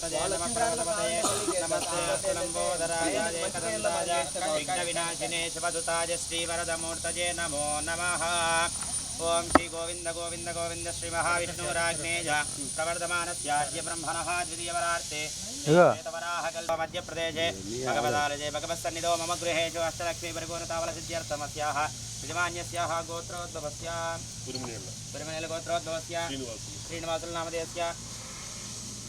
पतये नमः विघ्नविनाशिने शिवदुताय श्रीवरदमूर्तये नमो नमः। ओम श्री गोविंद गोविंद गोविंद श्री महाविष्णुराग्नेय प्रवर्धमानस्यास्य ब्रह्मणः द्वितीयवरार्ते मध्यप्रदेशे। भगवदालये भगवत्सन्निधौ मम गृहेषु अष्टलक्ष्मीपरिपूर्णतावलसिद्ध्यर्थमस्याः यजमान्यस्याः गोत्रोद्भवस्या। गुरुमनेलगोत्रोद्भवस्य श्रीनिवासुलनामधेयस्य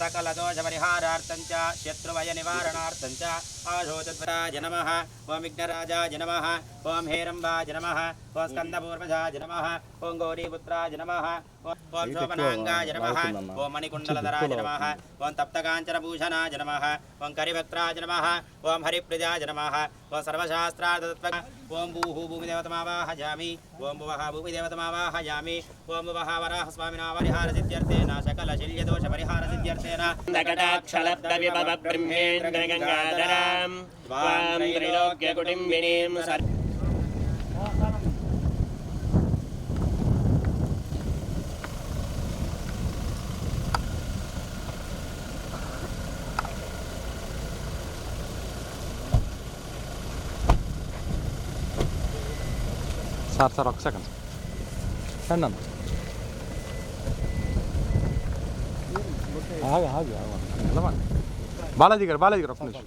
జయంత్ జయంత్ జయంతనామ్నేస్య ప్రసిద్ధ్యర్థ आशोचध्वराज नमः ॐ विघ्नराजाय नमः ॐ हेरम्बाज नमः ॐ स्कन्दपूर्वजाय नमः ॐ गौरीपुत्राय नमः ॐ शोभनाङ्गाय नमः ॐ मणिकुण्डलधराय नमः ॐ तप्तकाञ्चनभूषणाय नमः ॐ करिभक्त्राय नमः ॐ हरिप्रजाय नमः ॐ सर्वशास्त्रार्थतत्त्व ॐ भूः भूमिदेवतमावाहयामि ओं भुवः भूमिदेवतमावाहयामि ओं भुवः वराहस्वामिना परिहारसिद्ध्यर्थेन सकलशल्यदोषपरिहारसिद्ध्यर्थेन భువః భూమిదేవతమావాహయామి ఓం సార్ సార్ ఒక సెకండ్ రండి అన్న ఆగి ఆగి ఆగు బాలాజీ గారు బాలాజీ గారు ఒక నిమిషం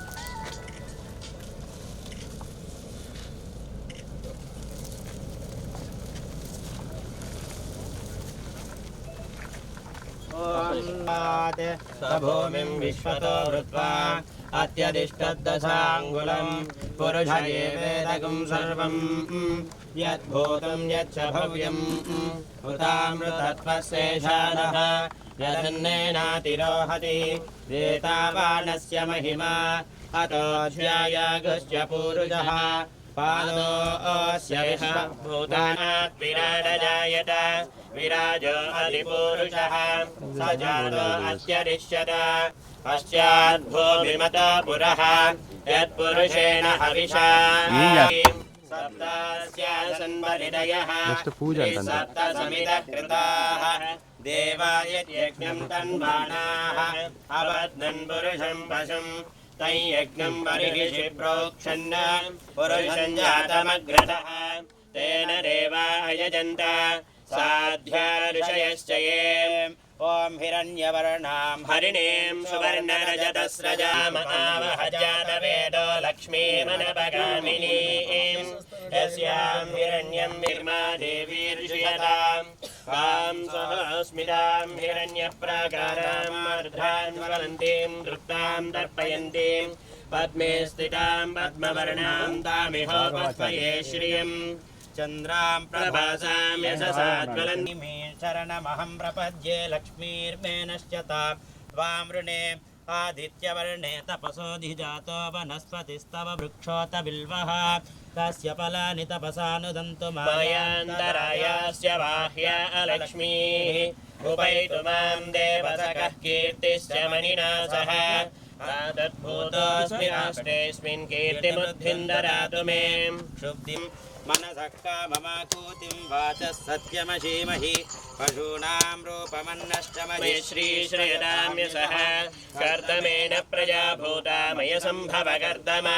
स भूमिम् विश्वतो भृत्वा अत्यतिष्ठद्दशाङ्गुलम् पुरुषये वेदकम् सर्वम् यद्भूतम् यच्च भव्यम् यदन्नेनातिरोहति। महिमा। अतोऽध्यायागस्य पूरुषः पादोऽस्य विश्वः भूतानात् विराडजायत विराजो अधिपुरुषः। स जातो अस्यरिष्यत पश्चाद्भूमिमत पुरः। यत्पुरुषेण हविषा। सप्तस्य देवाय यज्ञम् तन्वाणाः अवद्नन् पुरुषम् पशुम्। तै यज्ञम् बर्हिषि प्रोक्षन्न पुरुषञ्जातमग्रतः। तेन देवा अयजन्त। साध्या ऋषयश्च ये ॐ हिरण्यवर्णाम् हरिणीं सुवर्णरजतस्रजामहावहजातवेदो लक्ष्मीमनपगामिनीम् यस्याम् हिरण्यम् निर्मा देवी कां सहस्मितां हिरण्यप्राकारां अर्धान् वलन्तीं तृप्तां दर्पयन्तीं पद्मे स्थितां पद्मवर्णां तामिहोपस्वये श्रियम् चन्द्रां प्रपद्ये लक्ष्मीर्मेनश्च तां। त्वामृणे आदित्यवर्णे तपसोऽधिजातो वनस्पतिस्तव वृक्षोत बिल्वः तस्य फलानि तपसानुदन्तु मायान्तरायास्य बाह्या अलक्ष्मीः उपैतु माँ देवसखः कीर्तिश्च मणिना सह। तद्भूतोऽस्मि राष्ट्रेऽस्मिन् कीर्तिमुद्धिन्दरातु मे। शुद्धिं मनसः काममाकूतिं वाचः सत्यमशीमहि। पशूनां रूपमन्नश्चमहि मयि श्रीश्रयदाम्यसः कर्दमेन प्रजा भूता मय सम्भव कर्दमा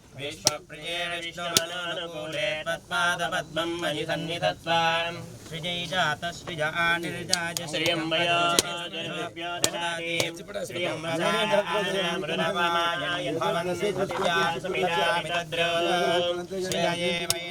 विश्वप्रियेण विष्णुमनानुकूले तत्पादपद्मं मयि सन्निधत्वान् श्रिजैजातश्रिज आनिर्जाज श्रियम्बयोभ्यो ददाति श्रियम्बरामृणमायाय भवन्ति सत्या सुमिरामि तद्रो श्रियये मयि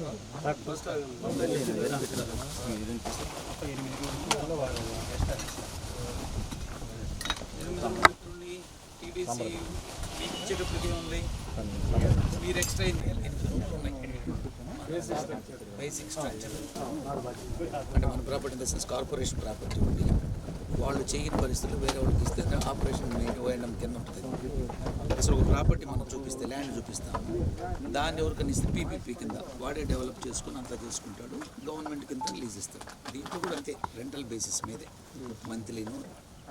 జ్యేష్ఠోత్తపరోపమన్యునాయదవర్జా సుకల్పమగ్నే తత్వవ పునస్తోద్ధీపజామతి యత్తే మన్యుపరో బేసిక్ స్ట్రక్చర్ అంటే మన property in the sense corporation property ఉంది. వాళ్ళు చేయని పరిస్థితులు వేరే వాళ్ళకి ఇస్తే ఆపరేషన్ ఓఎండం కింద ఉంటుంది. అసలు ఒక ప్రాపర్టీ మనం చూపిస్తే ల్యాండ్ చూపిస్తాం. దాన్ని ఎవరికైనా ఇస్తే పీపీపీ కింద వాడే డెవలప్ చేసుకుని అంతా చేసుకుంటాడు. గవర్నమెంట్ కింద రిలీజ్ ఇస్తాడు. దీంట్లో కూడా అంతే రెంటల్ బేసిస్ మీదే. మంత్లీను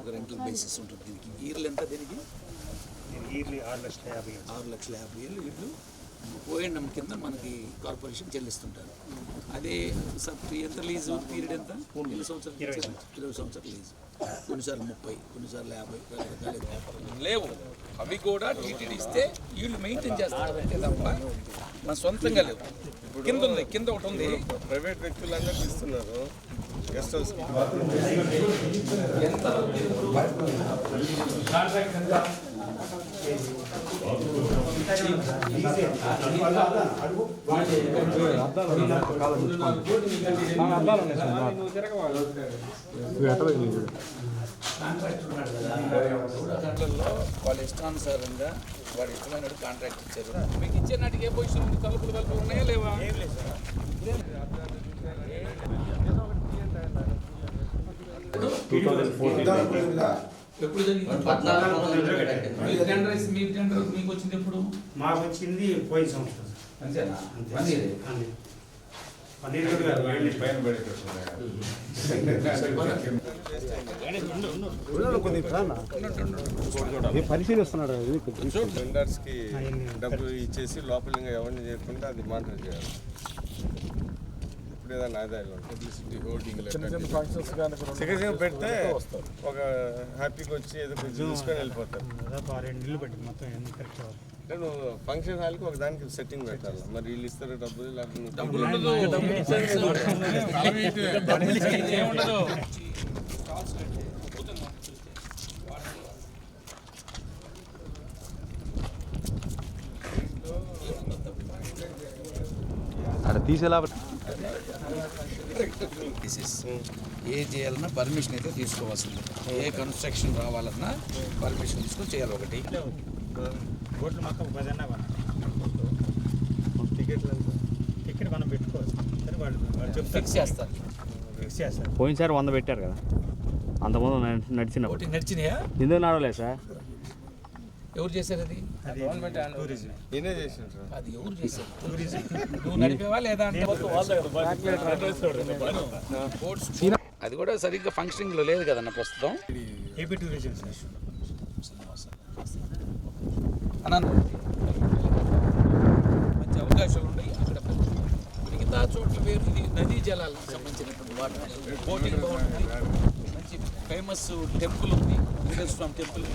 ఒక రెంటల్ బేసిస్ ఉంటుంది దీనికి. ఇయర్లు ఎంత దీనికి? ఆరు లక్షల యాభై వేలు వీళ్ళు ఓఎండం కింద మనకి కార్పొరేషన్ చెల్లిస్తుంటారు. అదే సబ్ ఎంత లీజు? పీరియడ్ ఎంత? ఎన్ని సంవత్సరాలు? ఇరవై సంవత్సరాలు. లీజు. కొన్నిసార్లు ముప్పై కొన్నిసార్లు యాభై రకరకాల లేవు. అవి కూడా టీటీడీ ఇస్తే వీళ్ళు మెయింటైన్ చేస్తారు అంతే తప్ప మన సొంతంగా లేవు. కింద ఉంది కింద ఒకటి ఉంది. ప్రైవేట్ వ్యక్తులందరూ ఇస్తున్నారు గెస్ట్ హౌస్ దాంట్లో వాళ్ళ ఇష్టానుసారంగా వాడు ఇష్టమైన కాంట్రాక్ట్ ఇచ్చారు మీకు ఇచ్చే నాటికి ఏ పొజిషన్ ఉంది తలుపులు తలుపులు ఉన్నాయా లేవా ఏం లేదు సార్ ఎప్పుడు జరిగింది? మీ టెండర్ ఇస్- మీ టెండర్ మీకు వచ్చింది ఎప్పుడు? మాకు వచ్చింది పోయిన సంవత్సరం అంతేనా. పన్నీర్? వెళ్ళి పైన పరిశీలిస్తున్నాడు వెండర్స్కి డబ్బులు ఇచ్చేసి లోపల ఇంకా ఎవరిని చేయకుండా అది మానిటర్ చేయాలి. ఇప్పుడు ఏదైనా ఆదాయాలు పబ్లిసిటీ హోర్డింగ్ చికెన్ పెడితే ఒక హ్యాపీగా వచ్చి ఏదో కొంచెం చూసుకొని వెళ్ళిపోతారు దాదాపు రెండు ఇల్లు పట్టింది మొత్తం ఎన్ని కరెక్ట్ అంటే నువ్వు ఫంక్షన్ హాల్కి ఒక దానికి సెట్టింగ్ పెట్టాలి మరి వీళ్ళు ఇస్తారు డబ్బులు లేకపోతే నువ్వు డబ్బులు ఉండదు డబ్బులు ఇచ్చేసి- డబ్బులు ఇచ్చేసి ఏముండదు అక్కడ తీసేలా డిసీస్ ఏ చేయాలన్నా పర్మిషన్ అయితే తీసుకోవాల్సింది. ఏ కన్స్ట్రక్షన్ రావాలన్నా పర్మిషన్ తీసుకొని చేయాలి ఒకటి. కోట్లు మొత్తం పదన్నా టికెట్లు? టికెట్ మనం పెట్టుకోవచ్చు కానీ వాళ్ళు వాళ్ళు చెప్తారు. ఫిక్స్ చేస్తారు. ఫిక్స్ చేస్తారు. పోయినసారి వంద పెట్టారు కదా. అంతకుముందు న- నడిచినప్పుడు. ఒకటి నడిచినాయా? ఎందుకు నడవలేదు సార్. ఎవరు చేశారు అది? అది ఎవరు చేశారు? టూరిజం నువ్వు నడిపేవా లేదా అంటే? అది కూడా సరిగ్గా ఫంక్షనింగ్లో లేదు కదన్న ప్రస్తుతం. ఏపీ టూరిజం మంచి అవకాశాలు ఉన్నాయి. అక్కడ మిగతా చోట్ల వేరు. ఇది నదీ జలాలకు సంబంధించినటువంటి వాటర్ బోటింగ్ బాగుంటుంది ఫేమస్ టెంపుల్ ఉంది వెంకటేశ్వర స్వామి టెంపుల్.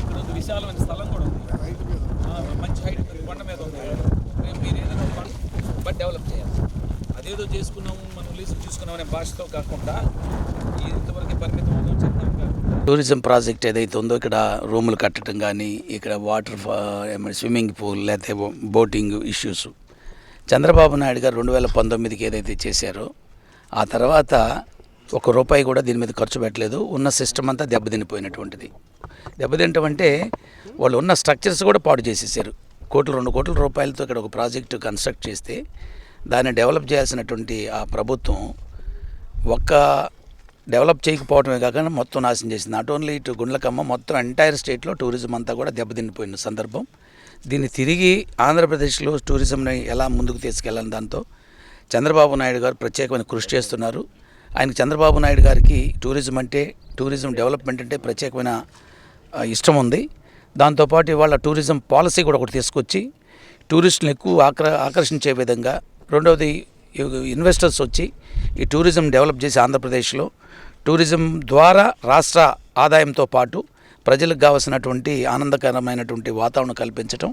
ఇక్కడ ఉంది విశాలమైన స్థలం కూడా ఉంది. ఆ, మంచి హైట్ కొండ మీద ఉంది. మీరు ఏదైనా ఒక పని బట్ డెవలప్ చేయాలి. అదేదో చేసుకున్నాము మనం లీజు తీసుకున్నాం అనే భాషతో కాకుండా ఇంతవరకు పరిమితం అవుతాం చెప్తాం టూరిజం ప్రాజెక్ట్ ఏదైతే ఉందో ఇక్కడ రూములు కట్టడం కానీ ఇక్కడ వాటర్ స్విమ్మింగ్ పూల్ లేకపోతే బోటింగ్ ఇష్యూస్. చంద్రబాబు నాయుడు గారు రెండు వేల పంతొమ్మిదికి ఏదైతే చేశారో ఆ తర్వాత ఒక రూపాయి కూడా దీని మీద ఖర్చు పెట్టలేదు. ఉన్న సిస్టమ్ అంతా దెబ్బతినిపోయినటువంటిది. దెబ్బతింటం అంటే వాళ్ళు ఉన్న స్ట్రక్చర్స్ కూడా పాడు చేసేసారు. కోట్లు రెండు కోట్ల రూపాయలతో ఇక్కడ ఒక ప్రాజెక్టు కన్స్ట్రక్ట్ చేస్తే దాన్ని డెవలప్ చేయాల్సినటువంటి ఆ ప్రభుత్వం ఒక్క డెవలప్ చేయకపోవడమే కాకుండా మొత్తం నాశనం చేసింది. నాట్ ఓన్లీ ఇటు గుండ్లకమ్మ మొత్తం ఎంటైర్ స్టేట్లో టూరిజం అంతా కూడా దెబ్బతినిపోయిన సందర్భం. దీన్ని తిరిగి ఆంధ్రప్రదేశ్లో టూరిజంని ఎలా ముందుకు తీసుకెళ్ళాలని దాంతో చంద్రబాబు నాయుడు గారు ప్రత్యేకమైన కృషి చేస్తున్నారు. ఆయనకి చంద్రబాబు నాయుడు గారికి టూరిజం అంటే టూరిజం డెవలప్మెంట్ అంటే ప్రత్యేకమైన ఇష్టం ఉంది. దాంతోపాటు ఇవాళ టూరిజం పాలసీ కూడా ఒకటి తీసుకొచ్చి టూరిస్టులను ఎక్కువ ఆకర ఆకర్షించే విధంగా రెండవది ఇన్వెస్టర్స్ వచ్చి ఈ టూరిజం డెవలప్ చేసి ఆంధ్రప్రదేశ్లో టూరిజం ద్వారా రాష్ట్ర ఆదాయంతో పాటు ప్రజలకు కావలసినటువంటి ఆనందకరమైనటువంటి వాతావరణం కల్పించడం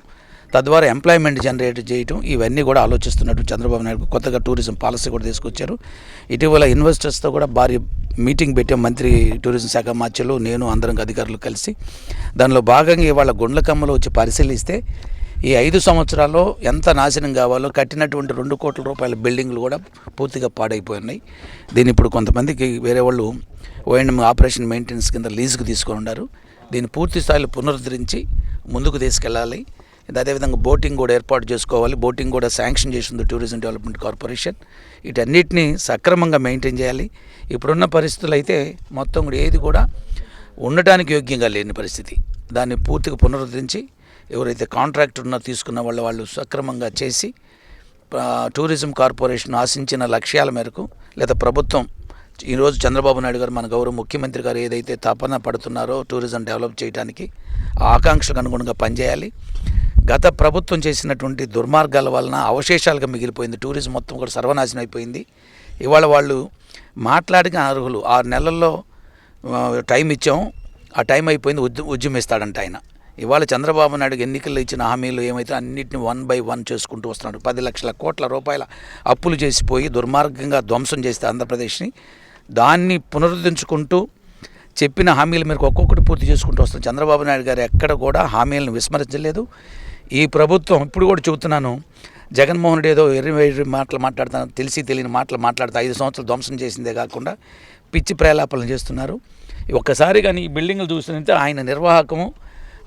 తద్వారా ఎంప్లాయ్మెంట్ జనరేట్ చేయటం ఇవన్నీ కూడా ఆలోచిస్తున్నట్టు చంద్రబాబు నాయుడు కొత్తగా టూరిజం పాలసీ కూడా తీసుకొచ్చారు. ఇటీవల ఇన్వెస్టర్స్తో కూడా భారీ మీటింగ్ పెట్టాం మంత్రి టూరిజం శాఖ మార్చలు నేను అందరం అధికారులు కలిసి. దానిలో భాగంగా ఇవాళ గుండ్లకమ్మలో వచ్చి పరిశీలిస్తే ఈ ఐదు సంవత్సరాల్లో ఎంత నాశనం కావాలో కట్టినటువంటి రెండు కోట్ల రూపాయల బిల్డింగ్లు కూడా పూర్తిగా పాడైపోయినాయి. దీన్ని ఇప్పుడు కొంతమందికి వేరే వాళ్ళు ఓఎండ్ఎం ఆపరేషన్ మెయింటెనెన్స్ కింద లీజుకు తీసుకొని ఉన్నారు. దీన్ని పూర్తి స్థాయిలో పునరుద్ధరించి ముందుకు తీసుకెళ్ళాలి. అదేవిధంగా బోటింగ్ కూడా ఏర్పాటు చేసుకోవాలి. బోటింగ్ కూడా శాంక్షన్ చేసింది టూరిజం డెవలప్మెంట్ కార్పొరేషన్. వీటన్నిటిని సక్రమంగా మెయింటైన్ చేయాలి. ఇప్పుడున్న పరిస్థితులు అయితే మొత్తం కూడా ఏది కూడా ఉండటానికి యోగ్యంగా లేని పరిస్థితి. దాన్ని పూర్తిగా పునరుద్ధరించి ఎవరైతే కాంట్రాక్ట్ ఉన్న తీసుకున్న వాళ్ళు వాళ్ళు సక్రమంగా చేసి టూరిజం కార్పొరేషన్ ఆశించిన లక్ష్యాల మేరకు లేదా ప్రభుత్వం ఈరోజు చంద్రబాబు నాయుడు గారు మన గౌరవ ముఖ్యమంత్రి గారు ఏదైతే తపన పడుతున్నారో టూరిజం డెవలప్ చేయడానికి ఆకాంక్షలకు అనుగుణంగా పనిచేయాలి. గత ప్రభుత్వం చేసినటువంటి దుర్మార్గాల వలన అవశేషాలుగా మిగిలిపోయింది. టూరిజం మొత్తం కూడా సర్వనాశనం అయిపోయింది. ఇవాళ వాళ్ళు మాట్లాడిన అర్హులు ఆరు నెలల్లో టైం ఇచ్చాం. ఆ టైం అయిపోయింది. ఉద్య ఉద్యమిస్తాడంట ఆయన. ఇవాళ చంద్రబాబు నాయుడు ఎన్నికల్లో ఇచ్చిన హామీలు ఏమైతే అన్నింటిని వన్ బై వన్ చేసుకుంటూ వస్తున్నాడు. పది లక్షల కోట్ల రూపాయల అప్పులు చేసిపోయి దుర్మార్గంగా ధ్వంసం చేస్తే ఆంధ్రప్రదేశ్ని దాన్ని పునరుద్ధరించుకుంటూ చెప్పిన హామీల మేరకు ఒక్కొక్కటి పూర్తి చేసుకుంటూ వస్తుంది చంద్రబాబు నాయుడు గారు ఎక్కడ కూడా హామీలను విస్మరించలేదు. ఈ ప్రభుత్వం ఇప్పుడు కూడా చెబుతున్నాను జగన్మోహన్ రెడ్డి ఏదో ఎర్రి వెర్రి మాటలు మాట్లాడుతాను తెలిసి తెలియని మాటలు మాట్లాడుతూ ఐదు సంవత్సరాలు ధ్వంసం చేసిందే కాకుండా పిచ్చి ప్రేలాపనలు చేస్తున్నారు. ఒక్కసారి కానీ ఈ బిల్డింగ్లు చూస్తుంటే ఆయన నిర్వాహకము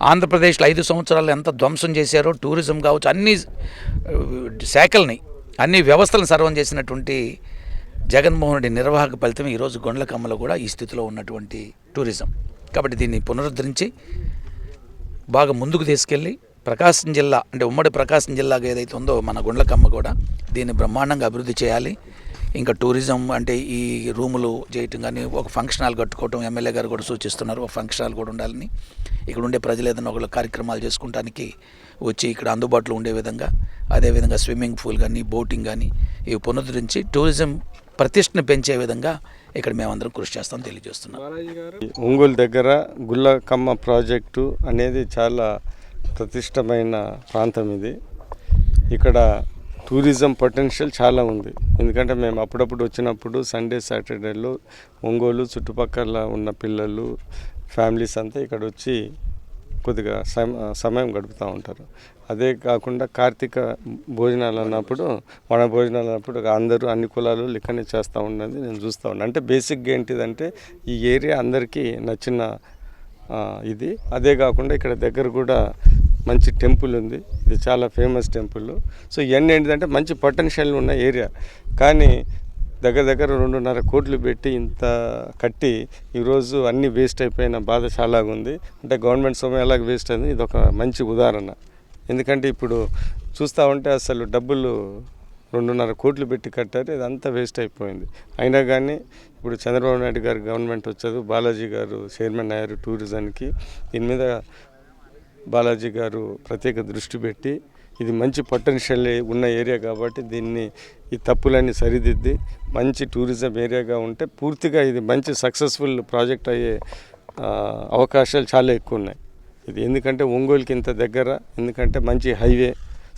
ఆంధ్రప్రదేశ్లో ఐదు సంవత్సరాలు ఎంత ధ్వంసం చేశారో టూరిజం కావచ్చు అన్ని శాఖల్ని అన్ని వ్యవస్థలను సర్వం చేసినటువంటి జగన్మోహన్ రెడ్డి నిర్వాహక ఫలితం ఈరోజు గొండ్లకమ్మలో కూడా ఈ స్థితిలో ఉన్నటువంటి టూరిజం. కాబట్టి దీన్ని పునరుద్ధరించి బాగా ముందుకు తీసుకెళ్ళి ప్రకాశం జిల్లా అంటే ఉమ్మడి ప్రకాశం జిల్లాగా ఏదైతే ఉందో మన గుండ్లకమ్మ కూడా దీన్ని బ్రహ్మాండంగా అభివృద్ధి చేయాలి. ఇంకా టూరిజం అంటే ఈ రూములు చేయటం కానీ ఒక ఫంక్షన్ హాల్ కట్టుకోవటం ఎమ్మెల్యే గారు కూడా సూచిస్తున్నారు. ఒక ఫంక్షన్ హాల్ కూడా ఉండాలని. ఇక్కడ ఉండే ప్రజలు ఏదైనా ఒక కార్యక్రమాలు చేసుకోవటానికి వచ్చి ఇక్కడ అందుబాటులో ఉండే విధంగా అదేవిధంగా స్విమ్మింగ్ పూల్ కానీ బోటింగ్ కానీ ఇవి పునరుద్ధరించి టూరిజం ప్రతిష్టను పెంచే విధంగా ఇక్కడ మేమందరం కృషి చేస్తామని తెలియజేస్తున్నాం. ఒంగోలు దగ్గర గుల్లకమ్మ ప్రాజెక్టు అనేది చాలా ప్రతిష్టమైన ప్రాంతం ఇది. ఇక్కడ టూరిజం పొటెన్షియల్ చాలా ఉంది. ఎందుకంటే మేము అప్పుడప్పుడు వచ్చినప్పుడు సండే సాటర్డేలో ఒంగోలు చుట్టుపక్కల ఉన్న పిల్లలు ఫ్యామిలీస్ అంతా ఇక్కడ వచ్చి కొద్దిగా సమయం గడుపుతూ ఉంటారు. అదే కాకుండా కార్తీక భోజనాలు అన్నప్పుడు వన భోజనాలు అన్నప్పుడు అందరూ అన్ని కులాలు లెక్కనే చేస్తూ ఉన్నది నేను చూస్తూ ఉన్నాను అంటే బేసిక్గా ఏంటిదంటే ఈ ఏరియా అందరికీ నచ్చిన ఇది. అదే కాకుండా ఇక్కడ దగ్గర కూడా మంచి టెంపుల్ ఉంది. ఇది చాలా ఫేమస్ టెంపుల్. సో ఇవన్నీ ఏంటిదంటే మంచి పొటెన్షియల్ ఉన్న ఏరియా. కానీ దగ్గర దగ్గర రెండున్నర కోట్లు పెట్టి ఇంత కట్టి ఈరోజు అన్ని వేస్ట్ అయిపోయిన బాధ చాలా ఉంది. అంటే గవర్నమెంట్ సొమ్ము ఎలాగ వేస్ట్ అయింది? ఇది ఒక మంచి ఉదాహరణ. ఎందుకంటే ఇప్పుడు చూస్తూ ఉంటే అసలు డబ్బులు రెండున్నర కోట్లు పెట్టి కట్టారు. ఇదంతా వేస్ట్ అయిపోయింది. అయినా కానీ ఇప్పుడు చంద్రబాబు నాయుడు గారు గవర్నమెంట్ వచ్చారు. బాలాజీ గారు చైర్మన్ అయ్యారు టూరిజంకి దీని మీద బాలాజీ గారు ప్రత్యేక దృష్టి పెట్టి ఇది మంచి పొటెన్షియల్ ఉన్న ఏరియా కాబట్టి దీన్ని ఈ తప్పులన్నీ సరిదిద్ది మంచి టూరిజం ఏరియాగా ఉంటే పూర్తిగా ఇది మంచి సక్సెస్ఫుల్ ప్రాజెక్ట్ అయ్యే అవకాశాలు చాలా ఎక్కువ ఉన్నాయి ఇది ఎందుకంటే ఒంగోలుకి ఇంత దగ్గర ఎందుకంటే మంచి హైవే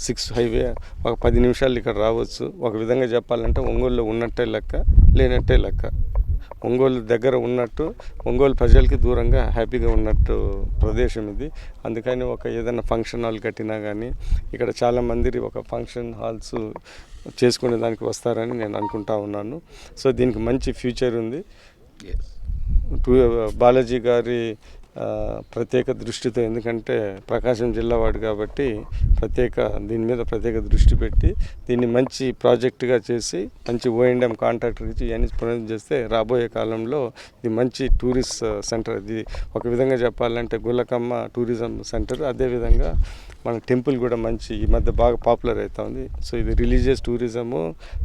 సిక్స్ హైవే ఒక పది నిమిషాలు ఇక్కడ రావచ్చు. ఒక విధంగా చెప్పాలంటే ఒంగోలులో ఉన్నట్టే లెక్క లేనట్టే లెక్క. ఒంగోలు దగ్గర ఉన్నట్టు ఒంగోలు ప్రజలకి దూరంగా హ్యాపీగా ఉన్నట్టు ప్రదేశం ఇది. అందుకని ఒక ఏదైనా ఫంక్షన్ హాల్ కట్టినా కానీ ఇక్కడ చాలా మంది ఒక ఫంక్షన్ హాల్స్ చేసుకునే దానికి వస్తారని నేను అనుకుంటా ఉన్నాను. సో దీనికి మంచి ఫ్యూచర్ ఉంది. టూ బాలాజీ గారి ప్రత్యేక దృష్టితో ఎందుకంటే ప్రకాశం జిల్లా వాడు కాబట్టి ప్రత్యేక దీని మీద ప్రత్యేక దృష్టి పెట్టి దీన్ని మంచి ప్రాజెక్టుగా చేసి మంచి ఓఎండ్ఎం కాంట్రాక్టర్ ఇచ్చి ఇవన్నీ పునరుద్ధరణ చేస్తే రాబోయే కాలంలో ఇది మంచి టూరిస్ట్ సెంటర్. ఇది ఒక విధంగా చెప్పాలంటే గుల్లకమ్మ టూరిజం సెంటర్. అదేవిధంగా మన టెంపుల్ కూడా మంచి ఈ మధ్య బాగా పాపులర్ అవుతా ఉంది. సో ఇది రిలీజియస్ టూరిజము.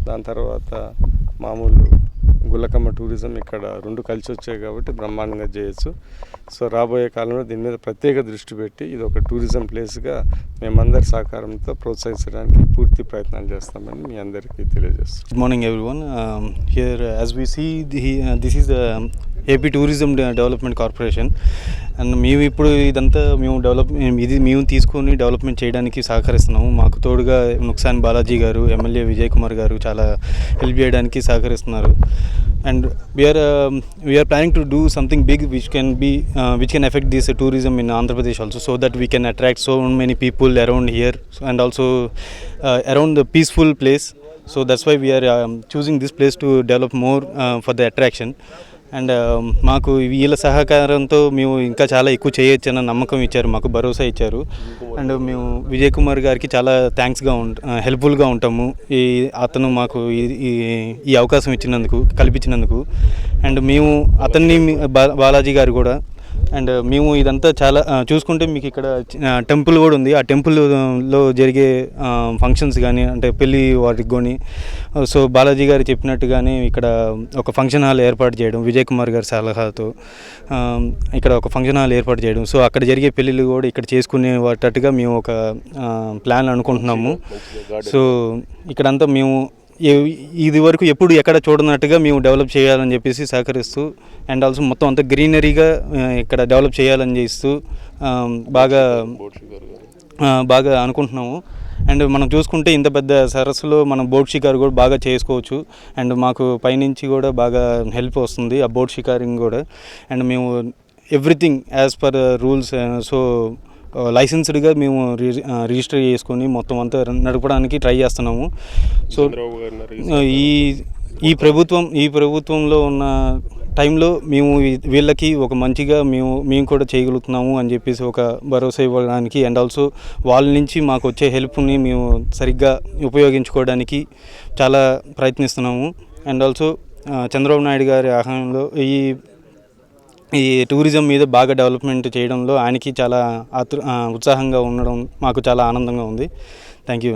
దాని తర్వాత మామూలు గుల్లకమ్మ టూరిజం ఇక్కడ రెండు కలిసి వచ్చాయి కాబట్టి బ్రహ్మాండంగా చేయొచ్చు. సో రాబోయే కాలంలో దీని మీద ప్రత్యేక దృష్టి పెట్టి ఇది ఒక టూరిజం ప్లేస్గా మేమందరి సహకారంతో ప్రోత్సహించడానికి పూర్తి ప్రయత్నాలు చేస్తామని మీ అందరికీ తెలియజేస్తాం good morning everyone here as we see this is the AP tourism development corporation. And మేము ఇప్పుడు ఇదంతా మేము డెవలప్ ఇది మేము తీసుకొని డెవలప్మెంట్ చేయడానికి సహకరిస్తున్నాము. మాకు తోడుగా నుక్సాన్ బాలాజీ గారు ఎమ్మెల్యే విజయ్ కుమార్ గారు చాలా హెల్ప్ చేయడానికి సహకరిస్తున్నారు. And we are we are planning to do something big which can be which can effect this tourism in Andhra Pradesh also so that we can attract so many people around here and also around the peaceful place so that's why we are choosing this place to develop more for the attraction and um, మాకు వీళ్ళ సహకారంతో మేము ఇంకా చాలా ఎక్కువ చేయొచ్చన్న నమ్మకం ఇచ్చారు మాకు భరోసా ఇచ్చారు. అండ్ మేము విజయ్ కుమార్ గారికి చాలా థ్యాంక్స్గా ఉంట హెల్ప్ఫుల్గా ఉంటాము. ఈ అతను మాకు ఈ- ఈ అవకాశం ఇచ్చినందుకు కల్పించినందుకు. అండ్ మేము అతన్ని బాలాజీ గారు కూడా అండ్ మేము ఇదంతా చాలా చూసుకుంటే మీకు ఇక్కడ టెంపుల్ కూడా ఉంది. ఆ టెంపుల్లో జరిగే ఫంక్షన్స్ కానీ అంటే పెళ్ళి వాటికి కానీ సో బాలాజీ గారు చెప్పినట్టుగానే ఇక్కడ ఒక ఫంక్షన్ హాల్ ఏర్పాటు చేయడం విజయ్ కుమార్ గారి సలహాతో ఇక్కడ ఒక ఫంక్షన్ హాల్ ఏర్పాటు చేయడం. సో అక్కడ జరిగే పెళ్ళిళ్ళు కూడా ఇక్కడ చేసుకునే వాటట్టుగా మేము ఒక ప్లాన్ అనుకుంటున్నాము. సో ఇక్కడంతా మేము ఇది వరకు ఎప్పుడు ఎక్కడ చూడనట్టుగా మేము డెవలప్ చేయాలని చెప్పేసి సహకరిస్తూ అండ్ ఆల్సో మొత్తం అంతా గ్రీనరీగా ఇక్కడ డెవలప్ చేయాలని చేస్తూ బాగా బాగా అనుకుంటున్నాము. అండ్ మనం చూసుకుంటే ఇంత పెద్ద సరస్సులో మనం బోట్ షికారు కూడా బాగా చేసుకోవచ్చు. అండ్ మాకు పైనుంచి కూడా బాగా హెల్ప్ వస్తుంది ఆ బోట్ షికారింగ్ కూడా. అండ్ మేము everything as per rules so లైసెన్స్డ్గా మేము రిజిస్టర్ చేసుకొని మొత్తం అంతా నడపడానికి ట్రై చేస్తున్నాము. సో ఈ ఈ ప్రభుత్వం ఈ ప్రభుత్వంలో ఉన్న టైంలో మేము వీళ్ళకి ఒక మంచిగా మేము మేము కూడా చేయగలుగుతున్నాము అని చెప్పేసి ఒక భరోసా ఇవ్వడానికి అండ్ ఆల్సో వాళ్ళ నుంచి మాకు వచ్చే హెల్ప్ని మేము సరిగ్గా ఉపయోగించుకోవడానికి చాలా ప్రయత్నిస్తున్నాము. అండ్ ఆల్సో చంద్రబాబు నాయుడు గారి ఆహ్వానంలో ఈ ఈ టూరిజం మీద బాగా డెవలప్మెంట్ చేయడంలో ఆయనకి చాలా ఆతృ ఉత్సాహంగా ఉండడం మాకు చాలా ఆనందంగా ఉంది. Thank you